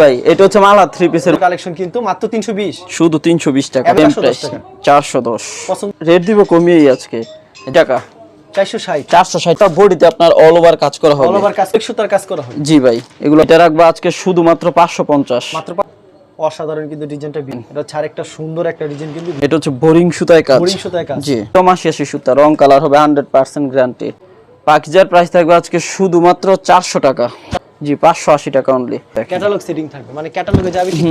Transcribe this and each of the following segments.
ভাই এটা হচ্ছে মালা থ্রি পিসের কালেকশন কিন্তু মাত্র তিনশো বিশ। শুধু তিনশো বিশ টাকা। এবার সেম 410 প্রাইস টাকা। চারশো দশ। পছন্দ রেট দিব কমিয়েই আজকে। টাকা চারশো ষাট। চারশো ষাটটা বডিতে আপনার অল ওভার কাজ করা অল ওভার কাজ একশো তার কাজ করা হবে। জি ভাই এগুলো এটা রাখব আজকে শুধুমাত্র পাঁচশো পঞ্চাশ। মাত্র অসাধারণ কিন্তু ডিজাইনটা বিন এটা হচ্ছে আরেকটা সুন্দর একটা ডিজাইন কিন্তু এটা হচ্ছে বোরিং সুতায় কাজ। বোরিং সুতায় কাজ। জি। আসি সুতা রং কালার হবে হান্ড্রেড পার্সেন্ট গ্যারান্টি পাকিজার প্রাইস থাকবে আজকে শুধুমাত্র চারশো টাকা। জি পাঁচশো আশি টাকা অনলি ক্যাটালগ সেটিং থাকবে। মানে ক্যাটালগে যাবে ঠিক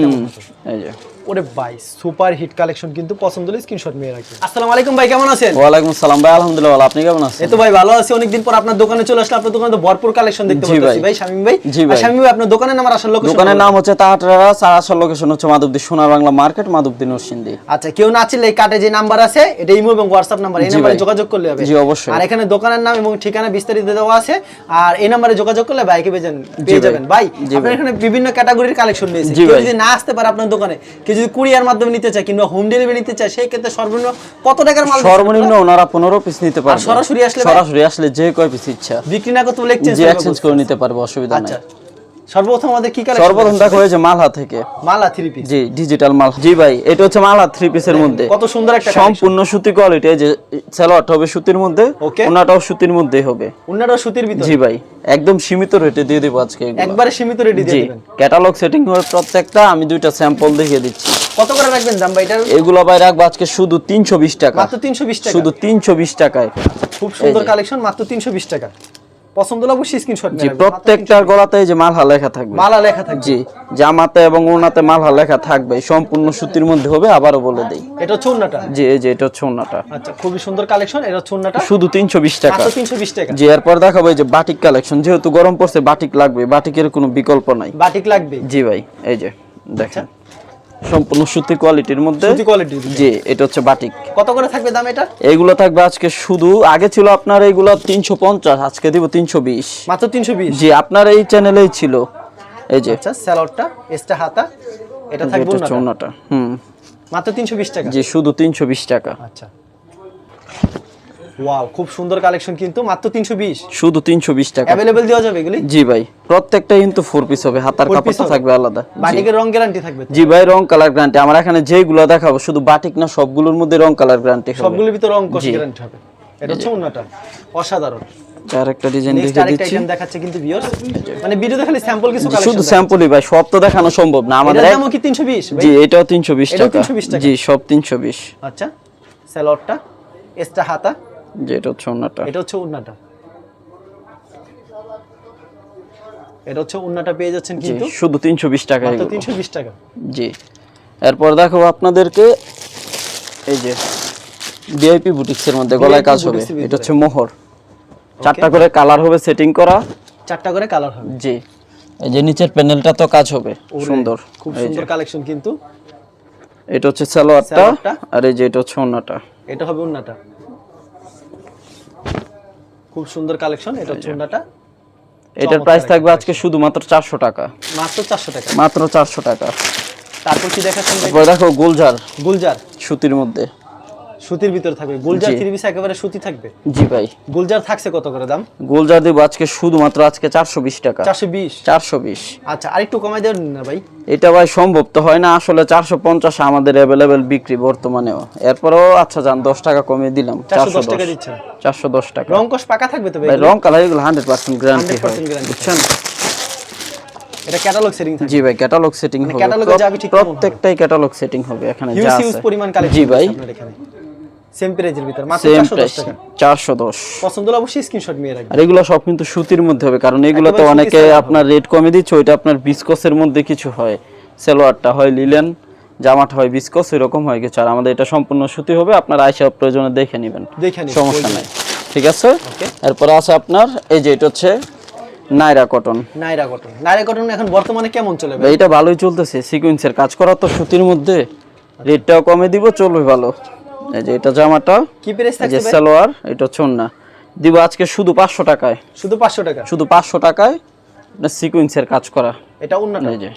এই যে। ওরে ভাই সুপার হিট কালেকশন কিন্তু পছন্দ হলে স্ক্রিনশট নিয়ে রাখবেন। আসসালামু আলাইকুম ভাই কেমন আছেন? ওয়ালাইকুম সালাম ভাই আলহামদুলিল্লাহ ভালো। আপনি কেমন আছেন? এই তো ভাই ভালো আছি। অনেকদিন পর আপনার দোকানে চলে আসলে আপনার দোকানে তো ভরপুর কালেকশন দেখতে পাচ্ছি। ভাই। শামিম ভাই? জি ভাই। আর শামিম ভাই আপনার দোকানের নাম আর আসার লোকেশন দোকানের নাম হচ্ছে তাহাটারা সারাসার লোকেশন হচ্ছে মাধবদী সোনার বাংলা মার্কেট মাধবদী নরসিংদী। আচ্ছা কেউ না চিনলে এই কার্ডে যে নাম্বার আছে এটা ইমো এবং হোয়াটসঅ্যাপ নাম্বার এই নাম্বারে যোগাযোগ করলে হবে। জি, অবশ্যই। আর এখানে দোকানের নাম এবং ঠিকানা বিস্তারিত দেওয়া আছে। আর এই নাম্বারে যোগাযোগ করলে ভাইকে যান- পেয়ে যাবেন। ভাই আপনার এখানে বিভিন্ন ক্যাটাগরির কালেকশন রয়েছে। কেউ যদি না আসতে পারে আপনার দোকানে কেউ যদি কুরিয়ার মাধ্যমে নিতে চায় কিংবা হোম ডেলিভারি নিতে চায় সেই ক্ষেত্রে সর্বনিম্ন কত টাকার মাল সর্বনিম্ন ওনারা পনেরো পিস নিতে পারবে। সরাসরি আসলে সরাসরি আসলে যে কয় পিস ইচ্ছা। বিক্রি না করতে বলে এক্সচেঞ্জ করে নিতে পারবে অসুবিধা আচ্ছা। নাই। সর্বপ্রথম আমাদের কি কালেকশন সর্বপ্রথম দেখো মালহা থেকে। মালা থ্রি পিস জি ডিজিটাল মাল জি ভাই এটা হচ্ছে মালহা থ্রি পিসের মধ্যে। কত সুন্দর একটা সম্পূর্ণ সুতি কোয়ালিটি এই যে সালোয়ারটা হবে সুতির মধ্যে ওনাটাও সুতির মধ্যেই হবে। উন্নাটা সুতির ভিতর। জি ভাই একদম সীমিত রেটে দিয়ে দেবো আজকে একবারে সীমিত রেডি দিয়ে দিবেন। ক্যাটালগ সেটিং হবে প্রত্যেকটা আমি দুইটা স্যাম্পল দেখিয়ে দিচ্ছি। কত করে রাখবেন দাম ভাই এটার? এগুলো ভাই রাখব আজকে শুধু তিনশো বিশ টাকা। মাত্র তিনশো বিশ টাকা। শুধু তিনশো বিশ টাকায়। খুব সুন্দর কালেকশন মাত্র তিনশো বিশ টাকা। পছন্দ হলে অবশ্যই স্ক্রিনশট জি প্রত্যেকটার গলাতে যে মালহা লেখা থাকবে। মালা লেখা থাকবে। জি জামাতে এবং ওনাতে মালহা লেখা থাকবে। সম্পূর্ণ সুতির মধ্যে হবে আবারও বলে দেই। এটা হচ্ছে উন্নাটা জি যে এটা হচ্ছে ওনাটা আচ্ছা খুবই সুন্দর কালেকশন এটা হচ্ছে উন্নাটা শুধু তিনশো বিশ টাকা। মাত্র তিনশো বিশ টাকা। জি এরপর দেখাবো এই যে বাটিক কালেকশন যেহেতু গরম পড়ছে বাটিক লাগবে বাটিকের কোনো বিকল্প নাই। বাটিক লাগবে? জি ভাই এই যে দেখেন। সম্পূর্ণ সুতি কোয়ালিটির মধ্যে। সুতি কোয়ালিটির জি এটা হচ্ছে বাটিক কত করে থাকবে দাম এটা? এইগুলো থাকবে আজকে শুধু আগে ছিল আপনার এইগুলো তিনশো পঞ্চাশ আজকে দিব তিনশো বিশ। মাত্র তিনশো বিশ? জি আপনার এই চ্যানেলেই ছিল। এই যে। আচ্ছা স্যালোডটা এক্সট্রা হাতা এটা থাকবে ওনাটা হুম। মাত্র তিনশো বিশ টাকা? জি শুধু তিনশো বিশ টাকা। আচ্ছা। ওয়াও খুব সুন্দর কালেকশন কিন্তু মাত্র তিনশো বিশ। শুধু তিনশো বিশ টাকা। অ্যাভেলেবেল দেওয়া যাবে এগুলি? জি ভাই প্রত্যেকটা কিন্তু ফোর পিস হবে হাতার কাপড়টা থাকবে আলাদা। বাটিকের রং গ্যারান্টি থাকবে জি ভাই রং কালার গ্যারান্টি আমার এখানে যেগুলো দেখাবো শুধু বাটিক না সবগুলোর মধ্যে রং কালার গ্যারান্টি হবে। সবগুলোর ভিতরে রং কস গ্যারান্টি হবে। এটা হচ্ছে উন্নাটা অসাধারণ। আর একটা ডিজাইন দেখে দিচ্ছি। দেখাচ্ছে কিন্তু ভিউয়ার্স মানে ভিডিওতে খালি স্যাম্পল কিছু জি, শুধু স্যাম্পলই ভাই সব তো দেখানো সম্ভব না। আমাদের দামও কি 320 জি এটাও 320 টাকা? জি সব তিনশো বিশ। আচ্ছা স্যালোডটা এক্সট্রা হাতা। এটা হচ্ছে ওনাটা এটা হচ্ছে উন্নাটা এটা হচ্ছে উন্নাটা পেয়ে যাচ্ছেন কিন্তু শুধু তিনশো বিশ টাকা মাত্র এগুলো। 320 টাকা। জি। এরপর দেখো আপনাদেরকে এই যে ভিআইপি বুটিক্সের মধ্যে গলায় কাজ হবে। এটা হচ্ছে মোহর। চারটা করে কালার হবে সেটিং করা। চারটা করে কালার হবে। জি। এই যে নিচের প্যানেলটা তো কাজ হবে। সুন্দর। খুব সুন্দর কালেকশন কিন্তু। এটা হচ্ছে সালোয়ারটা। আর এই যে এটা হচ্ছে ওন্নাটা এটা হবে উন্নাটা খুব সুন্দর কালেকশন এটা চুন্ডাটা। এটার প্রাইস থাকবে আজকে শুধুমাত্র চারশো টাকা। মাত্র 400 টাকা। মাত্র চারশো টাকা। তারপর কি দেখাচ্ছেন? দেখো গুলজার। গুলজার। সুতির মধ্যে। সুতির ভিতরে থাকবে। গুলজার। থ্রি পিস একেবারে সুতি থাকবে। জি ভাই। গুলজার থাকছে কত করে দাম? গুলজার দেবো আজকে শুধুমাত্র আজকে চারশো বিশ টাকা। চারশো বিশ? চারশো বিশ। আচ্ছা আরেকটু কমাই দেবেন না ভাই। এটা ভাই সম্ভব তো হয় না আসলে চারশো পঞ্চাশ আমাদের অ্যাভেলেবেল বিক্রি বর্তমানেও। এরপরেও আচ্ছা যান দশ টাকা কমিয়ে দিলাম চারশো দশ টাকা দিচ্ছেন। চারশো দশ টাকা। রং কষ পাকা থাকবে তো ভাই? রং কালার এগুলো হান্ড্রেড পার্সেন্ট গ্যারান্টি 100% বুঝছেন? এটা ক্যাটালগ সেটিং থাকবে জি ভাই ক্যাটালগ সেটিং হবে। এ যাবে ঠিক প্রত্যেকটাই ক্যাটালগ সেটিং হবে এখানে যা আছে। পরিমাণ কালেকশন জি ভাই। সেম প্রাইজের ভিতর মাত্র সেম 410 টাকা। চারশো দশ। পছন্দ হলে অবশ্যই স্ক্রিনশট নিয়ে রাখবেন। আর এগুলো সব কিন্তু সুতির মধ্যে হবে কারণ এগুলো তো অনেকে আপনার রেট কমে দিচ্ছে ওইটা আপনার বিস্কসের মধ্যে কিছু হয়। সালোয়ারটা হয় লিলেন জামাটা হয় বিস্কস এরকম হয় কিছু। আর আমাদের এটা সম্পূর্ণ সুতি হবে আপনার আয়সা প্রয়োজনে দেখে নেবেন। সমস্যা নাই। ঠিক আছে. এরপরে আছে আপনার এই যে এটা হচ্ছে Naira cotton Naira cotton Naira cotton এখন বর্তমানে কেমন চলে এটা ভালোই চলতেছে সিকুয়েন্সের কাজ করা তো সুতির মধ্যে। রেটটাও কমে দিব চলবে ভালো। এই যে এটা জামাটা কি প্রাইস যে থাকছে সালোয়ার এটা হচ্ছে ওন্না দিব আজকে শুধু পাঁচশো টাকায়। শুধু 500 টাকা? শুধু পাঁচশো টাকায় আপনার সিকুয়েন্সের কাজ করা। এটা উন্নাটা এই যে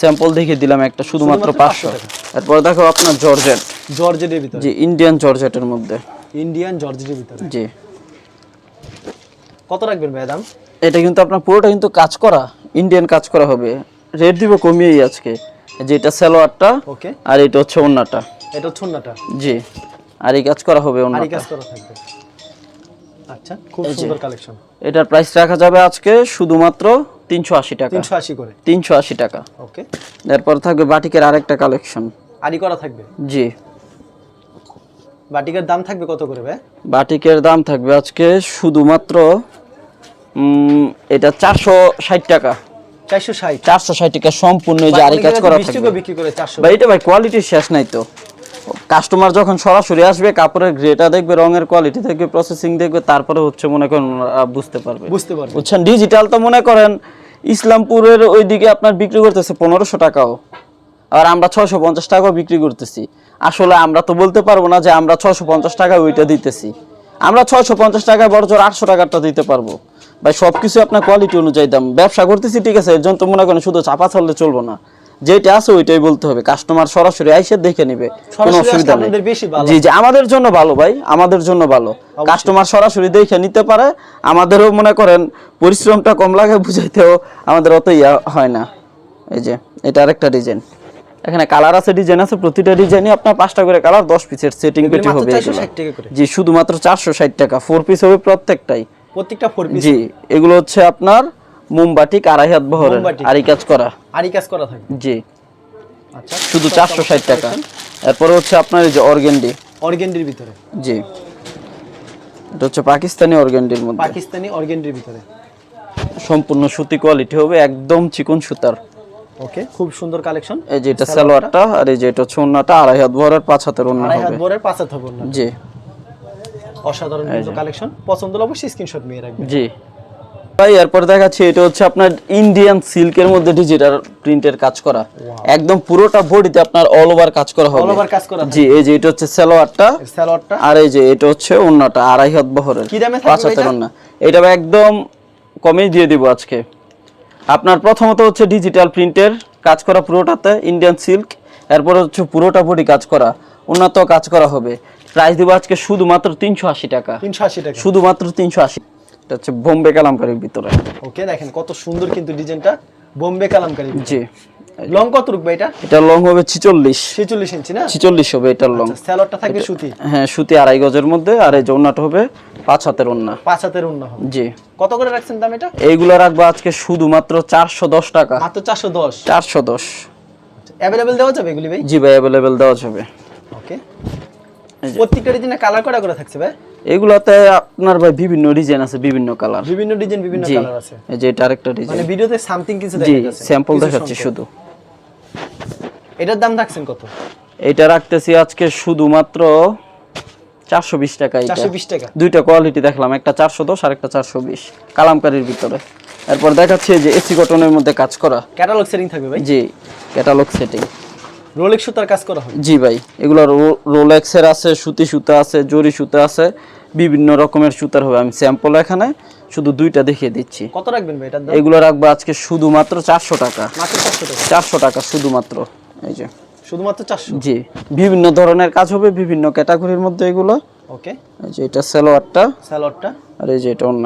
স্যাম্পল দেখিয়ে দিলাম একটা শুধুমাত্র শুধুমাত্র পাঁচশো 500 টাকা। এরপর দেখো আপনার জর্জেট। জর্জেটের ভিতরে? যে ইন্ডিয়ান জর্জেটের মধ্যে। ইন্ডিয়ান জর্জেটের ভিতরে? জি। কত রাখবেন ভাই দাম? এটা কিন্তু আপনার পুরোটা কিন্তু কাজ করা ইন্ডিয়ান কাজ করা হবে। রেট দিব কমিয়েই আজকে। যেটা সালোয়ারটা ওকে আর এটা হচ্ছে ওন্নাটা এটা ছন্নাটা জি। আর এই কাজ করা হবে ওন্নাটা কাজ করা থাকবে। আচ্ছা খুব সুন্দর কালেকশন এটার প্রাইস রাখা যাবে আজকে শুধুমাত্র তিনশো আশি টাকা। তিনশো আশি করে। তিনশো আশি টাকা। ওকে। এরপর থাকবে বাটিকের আরেকটা কালেকশন আরি করা থাকবে? জি। বাটিকের দাম থাকবে কত করে ভাই? বাটিকের দাম থাকবে আজকে শুধুমাত্র এটা চারশো ষাট টাকা। চারশো ষাট। চারশো ষাট টাকা সম্পূর্ণ যে আরি কাজ করা থাকবে। বিক্রি করে চারশো। ভাই এটা ভাই কোয়ালিটির শেষ নাই তো। কাস্টমার যখন সরাসরি আসবে কাপড়ের গ্রেটা দেখবে রঙের কোয়ালিটি দেখবে প্রসেসিং দেখবে তারপরে হচ্ছে মনে করেন বুঝতে পারবে। বুঝতে পারবে। বুঝছেন? ডিজিটাল তো মনে করেন ইসলামপুরের ওইদিকে আপনার বিক্রি করতেছে পনেরোশো টাকাও আর আমরা ছয়শো পঞ্চাশ টাকাও বিক্রি করতেছি। আসলে আমরা তো বলতে পারব না যে আমরা ছয়শো পঞ্চাশ টাকা ওইটা দিতেছি। আমরা ছয়শো পঞ্চাশ টাকায় বড় জোর আটশো টাকারটা দিতে পারব। ভাই সব কিছু আপনার কোয়ালিটি অনুযায়ী দাম। ব্যবসা করতেছি ঠিক আছে এর জন্য তো মনে করেন শুধু চাপা ছাড়লে চলবো না। যেটা আছে ওইটাই বলতে হবে। কাস্টমার সরাসরি আইসে দেখে নিবে। কোনো অসুবিধা নেই। জি জি আমাদের জন্য ভালো ভাই আমাদের জন্য ভালো। কাস্টমার সরাসরি দেখে নিতে পারে। আমাদেরও মনে করেন পরিশ্রমটা কম লাগে বুঝাইতেও আমাদের অত ইয়া হয় না। এই যে এটা আরেকটা ডিজাইন এখানে কালার আছে ডিজাইন আছে প্রতিটা ডিজাইনই আপনার পাঁচটা করে কালার দশ পিসের সেটিং পেটি হবে 460 এগুলো। টাকা করে। জি শুধুমাত্র চারশো ষাট টাকা ফোর পিস হবে প্রত্যেকটাই। প্রত্যেকটা ফোর পিস জি এগুলো হচ্ছে আপনার মোমবাটিক আড়াই হাত বহরের। আড়াই কাজ করা। আরি কাজ করা থাকবে? জি। আচ্ছা শুধু চারশো ষাট টাকা। এরপরে হচ্ছে আপনার এই যে অর্গেন্ডি। অর্গেন্ডির ভিতরে? জি। এটা হচ্ছে পাকিস্তানি অর্গেন্ডির মধ্যে। পাকিস্তানি অর্গেন্ডির ভিতরে। সম্পূর্ণ সুতি কোয়ালিটি হবে একদম চিকন সুতার। ওকে খুব সুন্দর কালেকশন। এই যে এটা সালোয়ারটা? আর এই যে এটা হচ্ছে ওন্নাটা আড়াই হাত ভরের পাঁচ হাতের ওন্না আড়াই হাত হবে। বরের পাঁচ হাত হবে না জি। অসাধারণ কিন্তু কালেকশন। পছন্দ হলে অবশ্যই স্ক্রিনশট নিয়ে রাখবেন। জি। ভাই এরপর দেখাচ্ছি এটা হচ্ছে আপনার ইন্ডিয়ান সিল্কের মধ্যে ডিজিটাল প্রিন্টের কাজ করা। একদম পুরোটা বডিতে আপনার অল ওভার কাজ করা হবে। অল ওভার কাজ করা জি এই যে এটা হচ্ছে সালোয়ারটা। স্যালোয়ারটা আর এই যে এটা হচ্ছে ওন্নাটা আড়াই হাত বহরের। কি দামে থাকবে এটা? ওন্না। এটা একদম কমেই দিয়ে দিব আজকে। আপনার প্রথমত হচ্ছে ডিজিটাল প্রিন্টের কাজ করা পুরোটাতে ইন্ডিয়ান সিল্ক এরপর হচ্ছে পুরোটা বডি কাজ করা। উন্নত কাজ করা হবে। প্রাইস দিব আজকে শুধুমাত্র তিনশো আশি টাকা। তিনশো আশি টাকা। শুধুমাত্র তিনশো আশি। এটা হচ্ছে বোম্বে কালামকারির ভিতরে। ওকে দেখেন কত সুন্দর কিন্তু ডিজাইনটা বোম্বে কালামকারি জি। লং কত রুকবে এটা? এটা লং হবে ছিচল্লিশ। ছেচল্লিশ ইঞ্চি না? ছিচল্লিশ হবে এটার লং। স্যালোয়ারটা থাকবে সুতি? হ্যাঁ সুতি আড়াই গজের মধ্যে আর এই যে ওন্নাটা হবে পাঁচ হাতের ওন্না পাঁচ হাতের অন্য হবে। জি। কত করে রাখছেন দাম এটা? এইগুলো রাখব আজকে শুধুমাত্র চারশো দশ টাকা। মাত্র চারশো দশ? চারশো দশ। অ্যাভেলেবেল দেওয়া যাবে এগুলি ভাই? জি ভাই অ্যাভেলেবেল দেওয়া যাবে। ওকে। প্রত্যেকটা ডিজাইনে কালার করা করে থাকছে ভাই? এগুলোতে আপনার ভাই বিভিন্ন ডিজাইন আছে বিভিন্ন কালার বিভিন্ন ডিজাইন বিভিন্ন কালার আছে। এই যে এটা আরেকটা মানে ভিডিওতে সামথিং কিছু দেখা যাচ্ছে স্যাম্পল দেখাচ্ছি শুধু। এটার দাম রাখছেন কত? এটা রাখতেছি আজকে শুধুমাত্র চারশো বিশ টাকা এটা। চারশো বিশ টাকা। দুইটা কোয়ালিটি দেখলাম একটা চারশো দশ আর একটা চারশো বিশ। কালামকারির ভিতরে। এরপর দেখাচ্ছি যে এসি কটনের মধ্যে কাজ করা। ক্যাটালগ সেটিং থাকবে ভাই? জি ক্যাটালগ সেটিং রোলেক্স সুতার কাজ করা হবে জি ভাই এগুলো রোলেক্সের আছে সুতি সুতা আছে জরি সুতা আছে বিভিন্ন রকমের সুতার হবে। আমি স্যাম্পল এখানে শুধু দুইটা দেখিয়ে দিচ্ছি। কত রাখবেন ভাই দাম? এগুলো রাখব আজকে শুধুমাত্র চারশো টাকা। চারশো টাকা? শুধুমাত্র এই যে। শুধুমাত্র চারশো? জি বিভিন্ন ধরনের কাজ হবে বিভিন্ন ক্যাটাগরির মধ্যে এগুলো। ওকে। এই যে এটা সালোয়ারটা স্যালোয়ারটা আর এই যে এটা অন্য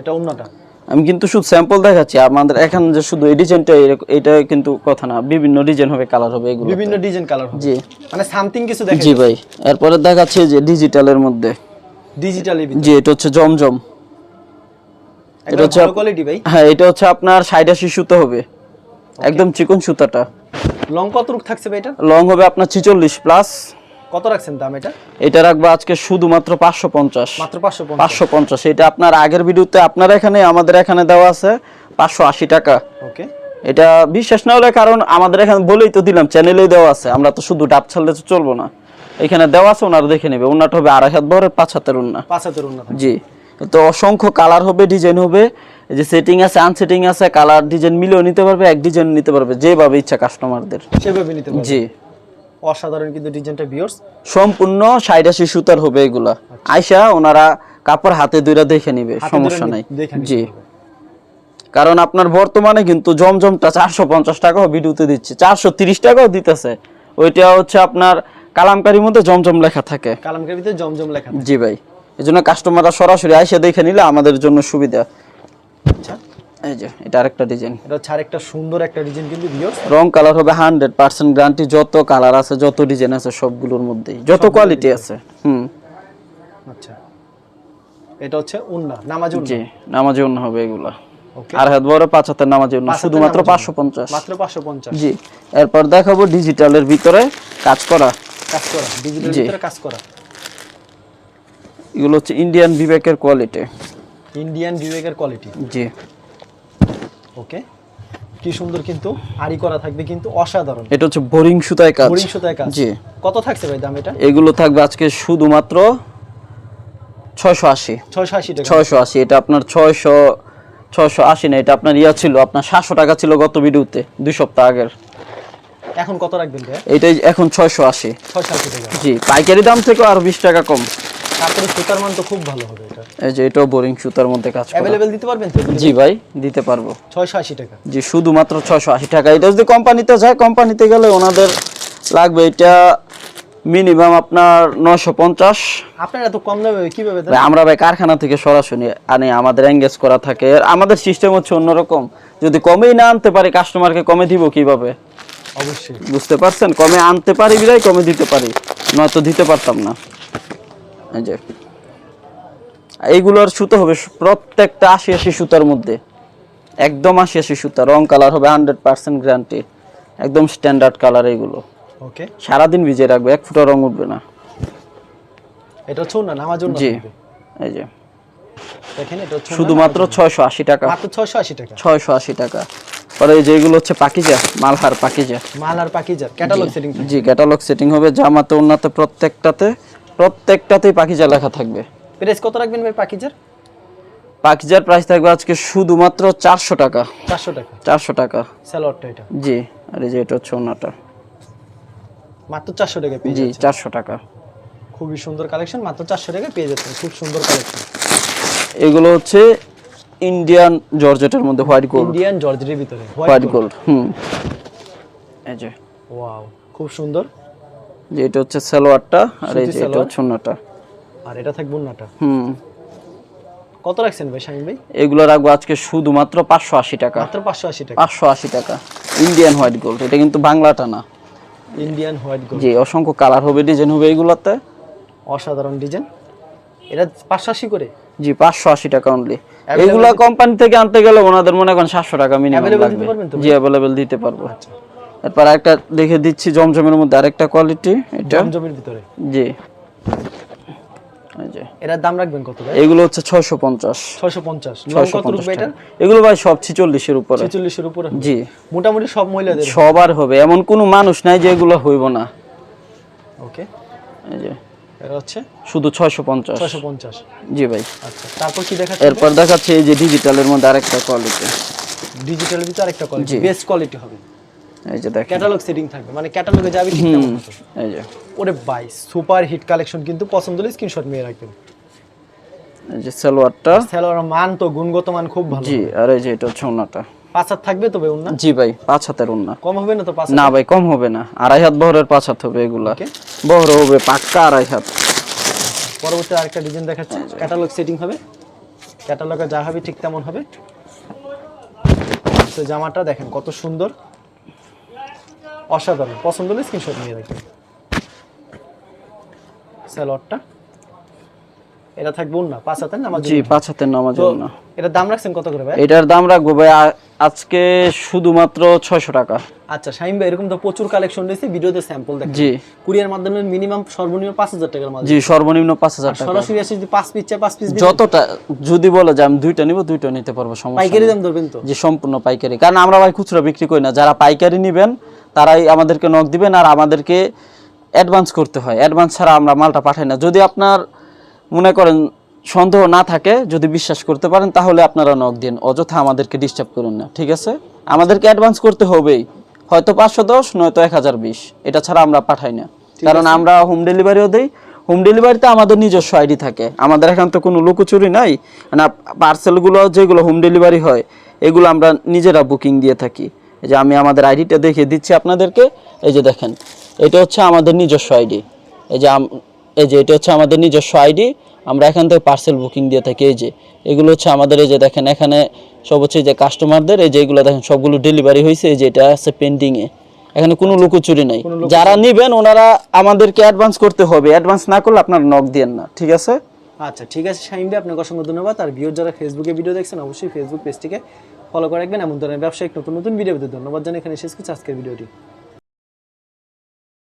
এটা অন্যটা আমি কিন্তু শুধু স্যাম্পল দেখাচ্ছি আমাদের এখানে যে শুধু এই ডিজাইনটা এটা কিন্তু কথা না বিভিন্ন ডিজাইন হবে কালার হবে এগুলো বিভিন্ন ডিজাইন কালার হবে। জি। মানে সামথিং কিছু দেখে জি ভাই এরপরে দেখাচ্ছি যে ডিজিটালের মধ্যে। ডিজিটালি জি এটা হচ্ছে জমজম। এটা হচ্ছে কোয়ালিটি ভাই। হ্যাঁ এটা হচ্ছে আপনার সাইডা সুতো হবে। একদম চিকন সুতাটা। লং কত রুক থাকছে ভাই এটা? লং হবে আপনার ছিচল্লিশ প্লাস কত রাখছেন দাম এটা? এটা রাখব আজকে শুধুমাত্র পাঁচশো পঞ্চাশ। মাত্র পাঁচশো পঞ্চাশ। এটা আপনার আগের ভিডিওতে আপনার এখানে আমাদের এখানে দেওয়া আছে পাঁচশো আশি টাকা। ওকে। এটা বিশ্বাস না হলে কারণ আমাদের এখানে বলেই তো দিলাম চ্যানেলেই দেওয়া আছে আমরা তো শুধু ডাব ছাড়লে তো চলবো না। এখানে দেওয়া আছে ওনারা দেখে নেবে। ওনাটা হবে আড়াই হাত বহরের পাঁচ হাতের ওনা পাঁচ অন্য থাকবে। জি। তো অসংখ্য কালার হবে ডিজাইন হবে। যে সেটিং আছে আনসেটিং আছে কালার ডিজাইন মিলেও নিতে পারবে এক ডিজাইন নিতে পারবে যেভাবে ইচ্ছা কাস্টমারদের সেভাবে নিতে পারবে। জি। অসাধারণ কিন্তু ডিজাইনটা বিয়ার্স সম্পূর্ণ সাইডাশি সুতার হবে এগুলা। আয়সা ওনারা কাপড় হাতে দুইটা দেখে নিবে সমস্যা নাই। জি। কারণ আপনার বর্তমানে কিন্তু জমজমটা চারশো পঞ্চাশ টাকাও ভিডিওতে দিচ্ছে চারশো তিরিশ টাকাও দিতেছে। ওইটা হচ্ছে আপনার কালামকারির মধ্যে জমজম লেখা থাকে। কালামকার ভিতরে জমজম লেখা জি ভাই এই জন্য কাস্টমাররা সরাসরি আইসা দেখে নিলে আমাদের জন্য সুবিধা। আচ্ছা। এই যে এটা আরেকটা ডিজাইন এটা হচ্ছে আরেকটা সুন্দর একটা ডিজাইন কিন্তু ভিউয়ার্স রং কালার হবে হান্ড্রেড পার্সেন্ট গ্যারান্টি যত কালার আছে যত ডিজাইন আছে সবগুলোর মধ্যেই। যত কোয়ালিটি আছে হুম। আচ্ছা। এটা হচ্ছে উন্না নামাজ উন্না। জি নামাজি অন্য হবে এগুলা। আর হাত বড় পাঁচ হাতের নামাজি অন্য শুধুমাত্র পাঁচশো পঞ্চাশ। মাত্র পাঁচশো পঞ্চাশ। জি এরপর দেখাবো ডিজিটালের ভিতরে কাজ করা। কাজ করা ডিজিটাল জি। ভিতরে কাজ করা। এগুলো হচ্ছে ইন্ডিয়ান বিবেকের কোয়ালিটি ইন্ডিয়ান বিবেকের কোয়ালিটি জি। ওকে? কি সুন্দর কিন্তু আড়ি করা থাকবে কিন্তু অসাধারণ। এটা হচ্ছে বোরিং সুতায় কাজ। বোরিং সুতায় কাজ। জি। কত থাকছে ভাই দাম এটা? এগুলো থাকবে আজকে শুধুমাত্র ছয়শো আশি। ছয়শো আশি টাকা। ছয়শো আশি এটা আপনার ছয়শো ছয়শো আশি না এটা আপনার ইয়া ছিল আপনার সাতশো টাকা ছিল গত ভিডিওতে দুই সপ্তাহ আগের। এখন কত রাখবেন ভাই এটাই এখন ছয়শো আশি। ছয়শো আশি টাকা। জি পাইকারি দাম থেকে আর বিশ টাকা কম। তারপরে সুতার মান তো খুব ভালো হবে এটা। এই যে এটাও বোরিং সুতার মধ্যে কাজ করে। অ্যাভেলেবেল দিতে পারবেন তো? জি ভাই দিতে পারব। ছয়শো আশি টাকা। জি শুধুমাত্র ছয়শো আশি টাকা। এটা যদি কোম্পানিতে যায় কোম্পানিতে গেলে ওনাদের লাগবে এটা মিনিমাম আপনার নশো পঞ্চাশ। আপনার এত কম দামে কীভাবে আমরা ভাই কারখানা থেকে সরাসরি আনি আমাদের এঙ্গেজ করা থাকে। আর আমাদের সিস্টেম হচ্ছে অন্যরকম। যদি কমেই না আনতে পারি কাস্টমারকে কমে দিব কীভাবে? অবশ্যই। বুঝতে পারছেন? কমে আনতে পারি বিলাই কমে দিতে পারি। নয়তো দিতে পারতাম না। এই যে এইগুলোর সুতো হবে প্রত্যেকটা আশি আশি সুতার মধ্যে। একদম আশি আশি সুতা রং কালার হবে হান্ড্রেড পার্সেন্ট গ্যারান্টি একদম স্ট্যান্ডার্ড কালার এইগুলো। ওকে। সারাদিন ভিজে রাখবে এক ফুটা রং উঠবে না। এটা হচ্ছে না নামাজ জি এই যে। দেখেন এটা হচ্ছে শুধুমাত্র ছয়শো আশি টাকা। মাত্র ছয়শো আশি টাকা? ছয়শো আশি টাকা। পরে এই যে এগুলো হচ্ছে পাকিজা মালহার পাকিজা। মাল আর পাকিজার ক্যাটালগ সেটিং জি ক্যাটালগ সেটিং হবে জামাতে উন্নাতে প্রত্যেকটাতে প্রত্যেকটাতেই পাকিজা লেখা থাকবে। প্রাইস কত রাখবেন ভাই পাকিজার পাকিজার প্রাইস থাকবে আজকে শুধুমাত্র চারশো টাকা। চারশো টাকা। চারশো টাকা। স্যালোয়ারটা এটা। জি আর এই যে এটা হচ্ছে ওনাটা। মাত্র চারশো টাকা পেয়ে জি চারশো টাকা। খুবই সুন্দর কালেকশন মাত্র চারশো টাকা পেয়ে যাচ্ছেন। খুব সুন্দর কালেকশন এগুলো হচ্ছে ইন্ডিয়ান জর্জেটের মধ্যে হোয়াইট গোল্ড ইন্ডিয়ান জর্জেটের ভিতরে। হোয়াইট গোল্ড হুম। এই যে। ওয়াও খুব সুন্দর। যে এটা হচ্ছে সালোয়ারটা আর এই যে এটা হচ্ছে ওনাটা আর এটা থাকবে উন্নাটা হুম। কত রাখছেন ভাই শাহিন ভাই? এগুলো রাখব আজকে শুধুমাত্র পাঁচশো আশি টাকা। মাত্র পাঁচশো আশি টাকা? পাঁচশো আশি টাকা। ইন্ডিয়ান হোয়াইট গোল্ড এটা কিন্তু বাংলাটা না। ইন্ডিয়ান হোয়াইট গোল্ড জি অসংখ্য কালার হবে ডিজাইন হবে এইগুলোতে অসাধারণ ডিজাইন এটা পাঁচশো আশি করে? জি পাঁচশো আশি টাকা অনলি এগুলা কোম্পানি থেকে আনতে গেলে ওনাদের মনে করেন সাতশো টাকা মিনিমাম লাগবে। জি অ্যাভেলেবেল দিতে পারব। এরপর একটা দেখে দিচ্ছি জমজমের মধ্যে আরেকটা কোয়ালিটি এটা? জমজমের ভিতরে? জি। এটার দাম রাখবেন কত ভাই? এগুলো হচ্ছে ছয়শো পঞ্চাশ। ছয়শো পঞ্চাশ। লং ছয়শো কত রুপে এটা এগুলো ভাই সব ছিচল্লিশের উপরে। ছেচল্লিশের উপরে? হবে। জি। মোটামুটি সব মহিলাদের? সবার হবে। এমন কোনো মানুষ নাই যে এগুলো হইব না। ওকে। এই যে। এটা হচ্ছে? শুধু ছয়শো পঞ্চাশ। ছয়শো পঞ্চাশ। জি ভাই। আচ্ছা তারপর কি দেখাচ্ছে? এরপর দেখাচ্ছে এই যে ডিজিটালের মধ্যে আরেকটা কোয়ালিটি ডিজিটালের ভিতরে আরেকটা কোয়ালিটি। বেস্ট কোয়ালিটি হবে। এই যে দেখেন। ক্যাটালগ সেটিং থাকবে। মানে ক্যাটালগে যাবে ঠিক তেমন এই যে। ওরে ভাই সুপার হিট কালেকশন কিন্তু পছন্দ হলে স্ক্রিনশট নিয়ে রাখবেন। এই যে সালোয়ারটা। সেলোয়ার মান তো গুণগত মান খুব ভালো। জি আর এই যে এটা হচ্ছে ওনাটা পাঁচ হাত থাকবে তো ভাই ওর জি ভাই পাঁচ হাতের ওন্না। কম হবে না তো পাঁচ না ভাই কম হবে না। আড়াই হাত বহরের পাঁচ হাত হবে এগুলা। বহর হবে পাক্কা আড়াই হাত। পরবর্তী আরেকটা ডিজাইন দেখাচ্ছে। ক্যাটালগ সেটিং হবে। ক্যাটালগে যা হবে ঠিক তেমন হবে। তো জামাটা দেখেন কত সুন্দর। অসাধারণ। পছন্দ হলে স্ক্রিনশট নিয়ে রাখবেন। স্যালোয়ারটা এটা থাকবে না পাঁচ হাতের নামাজ জি পাঁচ হাতের নামাজ ওন্না এটার দাম রাখছেন কত করে ভাই? এটার দাম রাখব ভাই আজকে শুধুমাত্র ছয়শো টাকা। আচ্ছা শাহিম ভাই এরকম তো প্রচুর কালেকশন রয়েছে ভিডিওতে স্যাম্পল দেখেন। জি। কুরিয়ার মাধ্যমে মিনিমাম সর্বনিম্ন পাঁচ হাজার টাকার মাল। জি সর্বনিম্ন পাঁচ হাজার টাকা। সরাসরি এসে যদি পাঁচ পিস চাই পাঁচ পিস যতটা যদি বলে যে আমি দুইটা নিব দুইটা নিতে পারব সমস্যা পাইকারি দাম ধরবেন তো? যে সম্পূর্ণ পাইকারি। কারণ আমরা ভাই খুচরা বিক্রি করি না যারা পাইকারি নেবেন তারাই আমাদেরকে নক দিবেন আর আমাদেরকে অ্যাডভান্স করতে হয়। অ্যাডভান্স ছাড়া আমরা মালটা পাঠাই না। যদি আপনার মনে করেন সন্দেহ না থাকে যদি বিশ্বাস করতে পারেন তাহলে আপনারা নক দিন। অযথা আমাদেরকে ডিস্টার্ব করুন না। ঠিক আছে? আমাদেরকে অ্যাডভান্স করতে হবেই। হয়তো পাঁচশো দশ নয়তো এক হাজার বিশ। এটা ছাড়া আমরা পাঠাই না। কারণ আমরা হোম ডেলিভারিও দিই। হোম ডেলিভারিতে আমাদের নিজস্ব আইডি থাকে। আমাদের এখান তো কোনো লুকোচুরি নাই। না পার্সেলগুলো যেগুলো হোম ডেলিভারি হয় এগুলো আমরা নিজেরা বুকিং দিয়ে থাকি। এই যে আমি আমাদের আইডিটা দেখিয়ে দিচ্ছি আপনাদেরকে। এই যে দেখেন এটা হচ্ছে আমাদের নিজস্ব আইডি। এই যে এই যে এটা হচ্ছে আমাদের নিজস্ব আইডি। আমরা এখান থেকে পার্সেল বুকিং দিয়ে থাকি এই যে। এগুলো হচ্ছে আমাদের এই যে দেখেন এখানে সব হচ্ছে যে কাস্টমারদের এই যে এগুলো দেখেন সবগুলো ডেলিভারি হয়েছে এই যে এটা আছে পেন্ডিংয়ে এখানে কোনো লুকোচুরি নাই। যারা নেবেন ওনারা আমাদেরকে অ্যাডভান্স করতে হবে। অ্যাডভান্স না করলে আপনার নক দিয়েন না ঠিক আছে? আচ্ছা ঠিক আছে শাহিম ভাই আপনাকে অসংখ্য ধন্যবাদ। আর ভিউর যারা ফেসবুকে ভিডিও দেখছেন অবশ্যই ফেসবুক পেজটিকে ফলো করে রাখবেন। এমন ধরনের ব্যবসায়িক নতুন নতুন ভিডিও ধন্যবাদ জানাই। এখানে শেষ করছি আজকের ভিডিওটি।